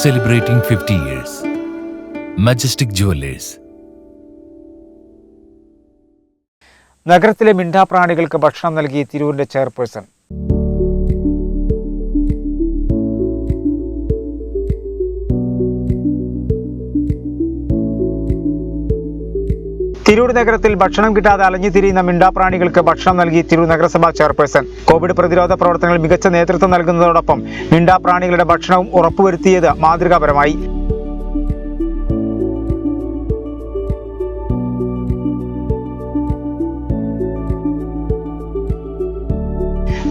celebrating 50 years. Majestic Jewelers. നഗരത്തിലെ മിണ്ടാപ്രാണികൾക്ക് ഭക്ഷണം നൽകി തിരൂരിന്റെ ചെയർപേഴ്സൺ തിരൂർ നഗരത്തിൽ ഭക്ഷണം കിട്ടാതെ അലഞ്ഞു തിരിയുന്ന മിണ്ടാപ്രാണികൾക്ക് ഭക്ഷണം നൽകി തിരൂർ നഗരസഭാ ചെയർപേഴ്സൺ. കോവിഡ് പ്രതിരോധ പ്രവർത്തനങ്ങൾ മികച്ച നേതൃത്വം നൽകുന്നതോടൊപ്പം മിണ്ടാപ്രാണികളുടെ ഭക്ഷണവും ഉറപ്പുവരുത്തിയത് മാതൃകാപരമായി.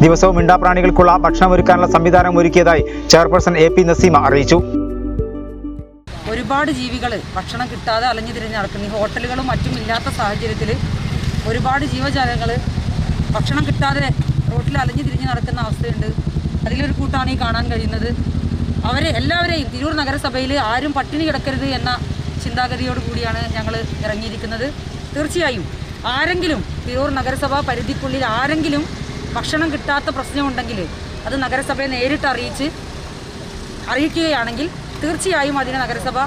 ദിവസവും മിണ്ടാപ്രാണികൾക്കുള്ള ഭക്ഷണം ഒരുക്കാനുള്ള സംവിധാനം ഒരുക്കിയതായി ചെയർപേഴ്സൺ എ പി നസീമ അറിയിച്ചു. ഒരുപാട് ജീവികൾ ഭക്ഷണം കിട്ടാതെ അലഞ്ഞു തിരിഞ്ഞ് നടക്കുന്നു. ഈ ഹോട്ടലുകളും മറ്റും ഇല്ലാത്ത സാഹചര്യത്തിൽ ഒരുപാട് ജീവജാലങ്ങൾ ഭക്ഷണം കിട്ടാതെ റോട്ടിൽ അലഞ്ഞു തിരിഞ്ഞ് നടക്കുന്ന അവസ്ഥയുണ്ട്. അതിലൊരു കൂട്ടാണ് ഈ കാണാൻ കഴിയുന്നത്. അവരെ എല്ലാവരെയും തിരൂർ നഗരസഭയിൽ ആരും പട്ടിണി കിടക്കരുത് എന്ന ചിന്താഗതിയോട് കൂടിയാണ് ഞങ്ങൾ ഇറങ്ങിയിരിക്കുന്നത്. തീർച്ചയായും ആരെങ്കിലും തിരൂർ നഗരസഭാ പരിധിക്കുള്ളിൽ ആരെങ്കിലും ഭക്ഷണം കിട്ടാത്ത പ്രശ്നമുണ്ടെങ്കിൽ അത് നഗരസഭയെ നേരിട്ട് അറിയിച്ച് അറിയിക്കുകയാണെങ്കിൽ തീർച്ചയായും അതിന് നഗരസഭ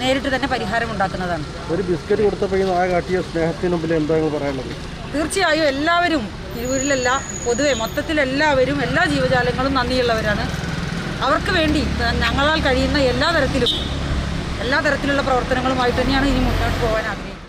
നേരിട്ട് തന്നെ പരിഹാരം ഉണ്ടാക്കുന്നതാണ് ഒരു ബിസ്ക്കറ്റ് കൊടുത്തപ്പോഴും ആ കാട്ടിയ സ്നേഹത്തിന് മുമ്പിൽ എന്താണ് പറയാനുള്ളത്? തീർച്ചയായും എല്ലാവരും തിരൂരിലല്ല പൊതുവെ മൊത്തത്തിൽ എല്ലാവരും എല്ലാ ജീവജാലങ്ങളും നന്ദിയുള്ളവരാണ്. അവർക്ക് വേണ്ടി ഞങ്ങളാൽ കഴിയുന്ന എല്ലാ തരത്തിലും എല്ലാ തരത്തിലുള്ള പ്രവർത്തനങ്ങളുമായി തന്നെയാണ് ഇനി മുന്നോട്ട് പോകാൻ ആഗ്രഹിക്കുന്നത്.